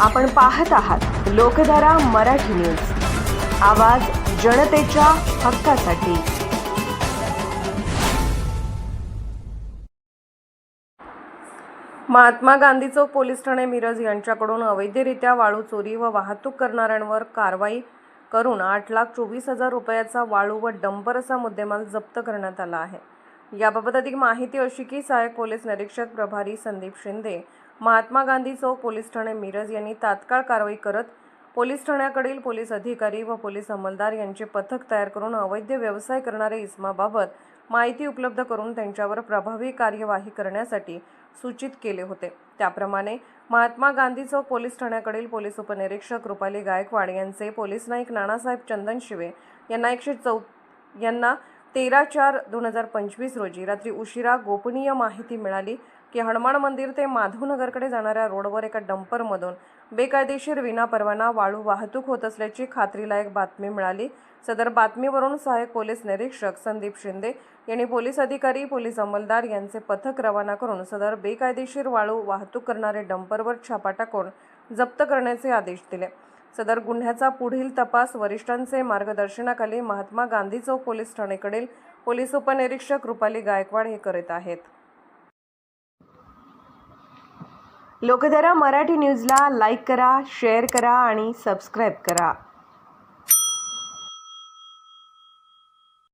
आपण पाहत आहात लोकधारा मराठी न्यूज. आवाज जनतेच्या हक्कासाठी. महात्मा गांधी चौक पोलीस ठाणे मिरज यांच्याकडून अवैधरित्या वाळू चोरी व वाहतूक करणाऱ्यांवर कारवाई करून आठ लाख चोवीस हजार रुपयाचा वाळू व डंपर असा मुद्देमाल जप्त करण्यात आला आहे. याबाबत अधिक माहिती अशी की सहाय्यक पोलीस निरीक्षक प्रभारी संदीप शिंदे महात्मा गांधी चौक पोलीस ठाणे मिरज यांनी तात्काळ कारवाई करत पोलीस ठाण्याकडील पोलीस अधिकारी व पोलीस अंमलदार यांचे पथक तयार करून अवैध व्यवसाय करणारे इसमाबाबत माहिती उपलब्ध करून त्यांच्यावर प्रभावी कार्यवाही करण्यासाठी सूचित केले होते. त्याप्रमाणे महात्मा गांधी चौक पोलीस ठाण्याकडील पोलीस उपनिरीक्षक रुपाली गायकवाड यांचे पोलीस नाईक नानासाहेब चंदन शिवे यांना एकशे चौ यांना तेरा चार दोन हजार पंचवीस रोजी रात्री उशिरा गोपनीय माहिती मिळाली की हनुमान मंदिर ते माधवनगरकडे जाणाऱ्या रोडवर एका डंपरमधून बेकायदेशीर विनापरवाना वाळू वाहतूक होत असल्याची खात्रीलायक बातमी मिळाली. सदर बातमीवरून सहाय्यक पोलीस निरीक्षक संदीप शिंदे यांनी पोलीस अधिकारी पोलीस अंमलदार यांचे पथक रवाना करून सदर बेकायदेशीर वाळू वाहतूक करणारे डंपरवर छापा टाकून जप्त करण्याचे आदेश दिले. सदर गुन्ह्याचा पुढील तपास वरिष्ठांचे मार्गदर्शनाखाली महात्मा गांधी चौक पोलीस ठाणेकडील पोलीस उपनिरीक्षक रुपाली गायकवाड हे करीत आहेत. लोकधारा मराठी न्यूजला लाईक करा शेअर करा आणि सबस्क्राईब करा.